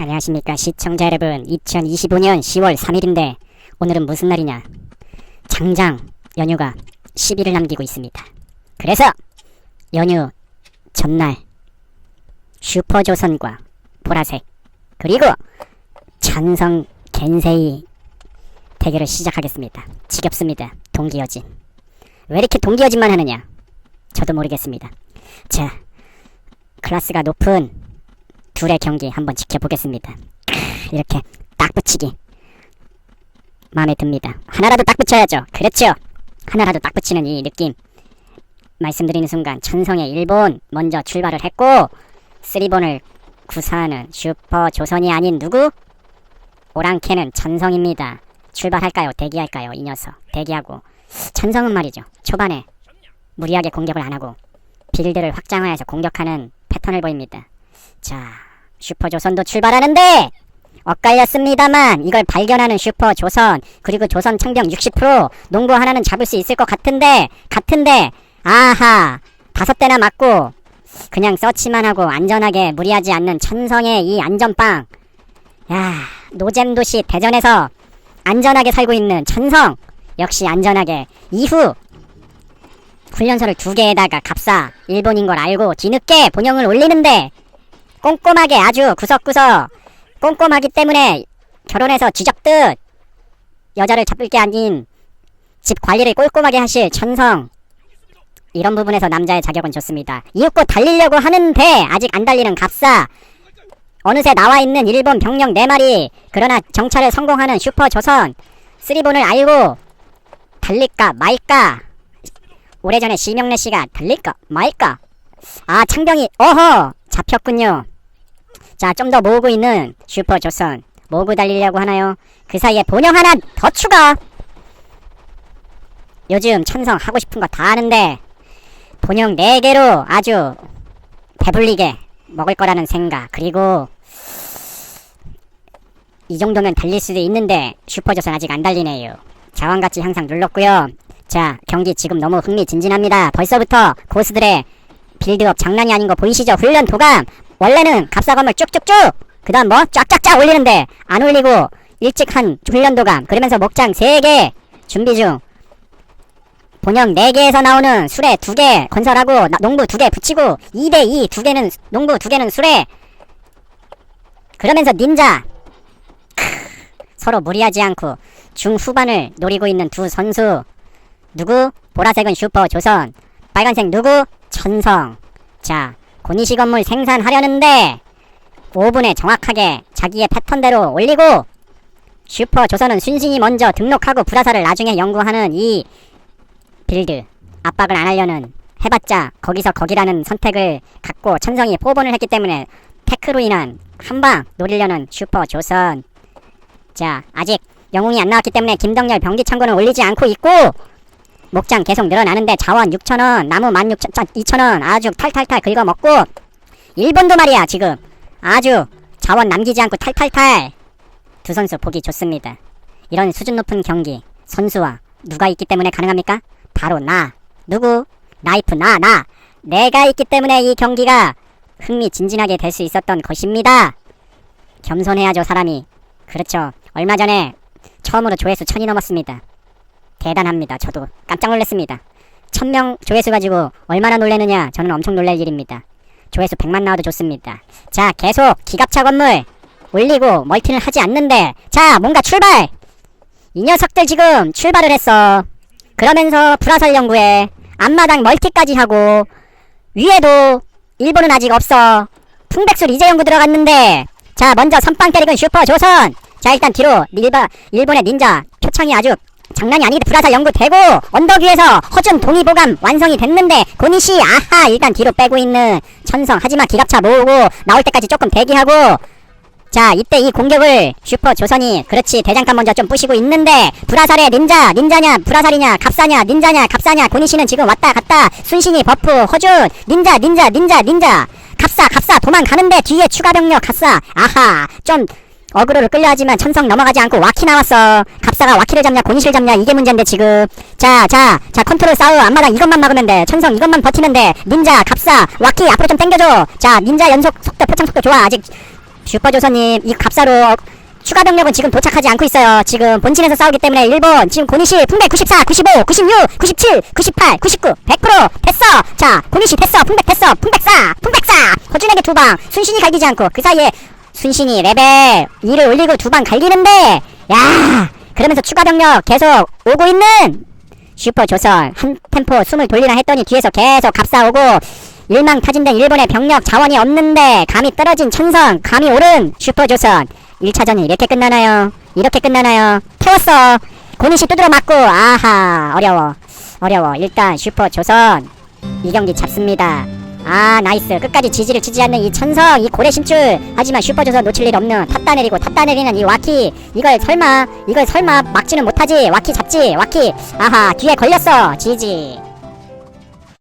안녕하십니까 시청자 여러분. 2025년 10월 3일인데 오늘은 무슨 날이냐? 장장 연휴가 10일을 남기고 있습니다. 그래서 연휴 전날 슈퍼조선과 보라색 그리고 찬성 겐세이 대결을 시작하겠습니다. 지겹습니다 동기여진. 왜 이렇게 동기여진만 하느냐? 저도 모르겠습니다. 자 클래스가 높은 둘의 경기 한번 지켜보겠습니다. 크, 이렇게 딱 붙이기 마음에 듭니다. 하나라도 딱 붙여야죠. 그렇죠. 하나라도 딱 붙이는 이 느낌 말씀드리는 순간 천성의 일본 먼저 출발을 했고 쓰리본을 구사하는 슈퍼 조선이 아닌 누구? 오랑캐는 천성입니다. 출발할까요? 대기할까요? 이 녀석 대기하고 천성은 말이죠. 초반에 무리하게 공격을 안 하고 빌드를 확장하여서 공격하는 패턴을 보입니다. 자, 슈퍼조선도 출발하는데 엇갈렸습니다만 이걸 발견하는 슈퍼조선 그리고 조선 창병 60% 농구 하나는 잡을 수 있을 것 같은데 같은데 아하 다섯 대나 맞고 그냥 서치만 하고 안전하게 무리하지 않는 천성의 이 안전빵. 야 노잼 도시 대전에서 안전하게 살고 있는 천성. 역시 안전하게. 이후 훈련소를 두 개에다가 갑사 일본인 걸 알고 뒤늦게 본영을 올리는데 꼼꼼하게 아주 구석구석 꼼꼼하기 때문에 결혼해서 쥐적듯 여자를 잡을 게 아닌 집 관리를 꼼꼼하게 하실 천성 이런 부분에서 남자의 자격은 좋습니다. 이윽고 달리려고 하는데 아직 안 달리는 갑사. 어느새 나와 있는 일본 병력 4마리 그러나 정찰을 성공하는 슈퍼 조선 쓰리본을 알고 달릴까 말까? 오래전에 심영래 씨가 달릴까 말까 아 창병이 어허 잡혔군요. 자, 좀 더 모으고 있는 슈퍼 조선. 모으고 달리려고 하나요? 그 사이에 본영 하나 더 추가! 요즘 천성 하고 싶은 거 다 하는데, 본영 4개로 아주 배불리게 먹을 거라는 생각. 그리고, 이 정도면 달릴 수도 있는데, 슈퍼 조선 아직 안 달리네요. 자왕같이 항상 눌렀고요. 자, 경기 지금 너무 흥미진진합니다. 벌써부터 고수들의 빌드업 장난이 아닌 거 보이시죠? 훈련 도감. 원래는 갑사검을 쭉쭉쭉. 그 다음 뭐 쫙쫙쫙 올리는데 안 올리고 일찍 한 훈련 도감. 그러면서 목장 3개 준비 중. 본영 4개에서 나오는 수레 2개 건설하고 나- 농부 2개 붙이고 2대2 2개는 농부 2개는 수레 그러면서 닌자. 크, 서로 무리하지 않고 중후반을 노리고 있는 두 선수. 누구? 보라색은 슈퍼 조선. 빨간색 누구? 천성. 자, 고니시 건물 생산하려는데 5분에 정확하게 자기의 패턴대로 올리고 슈퍼 조선은 순신이 먼저 등록하고 불화사를 나중에 연구하는 이 빌드 압박을 안 하려는 해봤자 거기서 거기라는 선택을 갖고 천성이 포본을 했기 때문에 테크로 인한 한방 노리려는 슈퍼 조선 자 아직 영웅이 안 나왔기 때문에 김덕열 병기 창고는 올리지 않고 있고 목장 계속 늘어나는데 자원 6천원 나무 16,000, 2천원 아주 탈탈탈 긁어먹고 일본도 말이야 지금. 아주 자원 남기지 않고 탈탈탈. 두 선수 보기 좋습니다. 이런 수준 높은 경기 선수와 누가 있기 때문에 가능합니까? 바로 나. 누구? 나이프 나 나. 내가 있기 때문에 이 경기가 흥미진진하게 될 수 있었던 것입니다. 겸손해야죠 사람이. 그렇죠. 얼마 전에 처음으로 조회수 천이 넘었습니다 대단합니다. 저도 깜짝 놀랐습니다. 천명 조회수 가지고 얼마나 놀래느냐 저는 엄청 놀랄 일입니다. 조회수 100만 나와도 좋습니다. 자 계속 기갑차 건물 올리고 멀티는 하지 않는데 자 뭔가 출발! 이 녀석들 지금 출발을 했어. 그러면서 불화설 연구에 앞마당 멀티까지 하고 위에도 일본은 아직 없어. 풍백술 이제 연구 들어갔는데 자 먼저 선빵 때리건 슈퍼 조선 자 일단 뒤로 일바, 일본의 닌자 표창이 아주 장난이 아니게 불화살 연구되고 언덕 위에서 허준 동의보감 완성이 됐는데 고니시 아하 일단 뒤로 빼고 있는 천성. 하지만 기갑차 모으고 나올 때까지 조금 대기하고. 자 이때 이 공격을 슈퍼 조선이 그렇지 대장간 먼저 좀 부시고 있는데 불화살의 닌자 닌자냐 불화살이냐 갑사냐 닌자냐 갑사냐. 고니시는 지금 왔다 갔다 순신이 버프 허준 닌자 닌자 닌자 닌자. 갑사 갑사 도망가는데 뒤에 추가 병력 갑사. 아하 좀 어그로를 끌려 하지만 천성 넘어가지 않고 와키 나왔어. 갑사가 와키를 잡냐 고니실 잡냐 이게 문제인데 지금. 자, 자, 자 컨트롤 싸움 앞마당 이것만 막으면 돼. 천성 이것만 버티면 돼. 닌자, 갑사, 와키 앞으로 좀 당겨줘. 자, 닌자 연속 속도 표창 속도 좋아. 아직 슈퍼조선님 이 갑사로 추가 병력은 지금 도착하지 않고 있어요. 지금 본진에서 싸우기 때문에 일본 지금 고니시 풍백 94, 95, 96, 97, 98, 99, 100% 됐어. 자 고니시 됐어. 풍백 됐어. 풍백사, 풍백사. 허준에게 두 방. 순신이 갈기지 않고 그 사이에 순신이 레벨 2를 올리고 두 방 갈기는데 야 그러면서 추가 병력 계속 오고 있는 슈퍼 조선 한 템포 숨을 돌리나 했더니 뒤에서 계속 갑사오고 일망타진된 일본의 병력 자원이 없는데 감이 떨어진 천성 감이 오른 슈퍼 조선 1차전이 이렇게 끝나나요? 이렇게 끝나나요? 태웠어. 고니시 두드러 맞고 아하 어려워. 어려워. 일단 슈퍼 조선 이 경기 잡습니다 아 나이스. 끝까지 지지를 치지 않는 이 천성 이 고래 신출. 하지만 슈퍼조선 놓칠 일 없는 탔다 내리고 탔다 내리는 이 와키. 이걸 설마 이걸 설마 막지는 못하지. 와키 잡지 와키. 아하 뒤에 걸렸어. 지지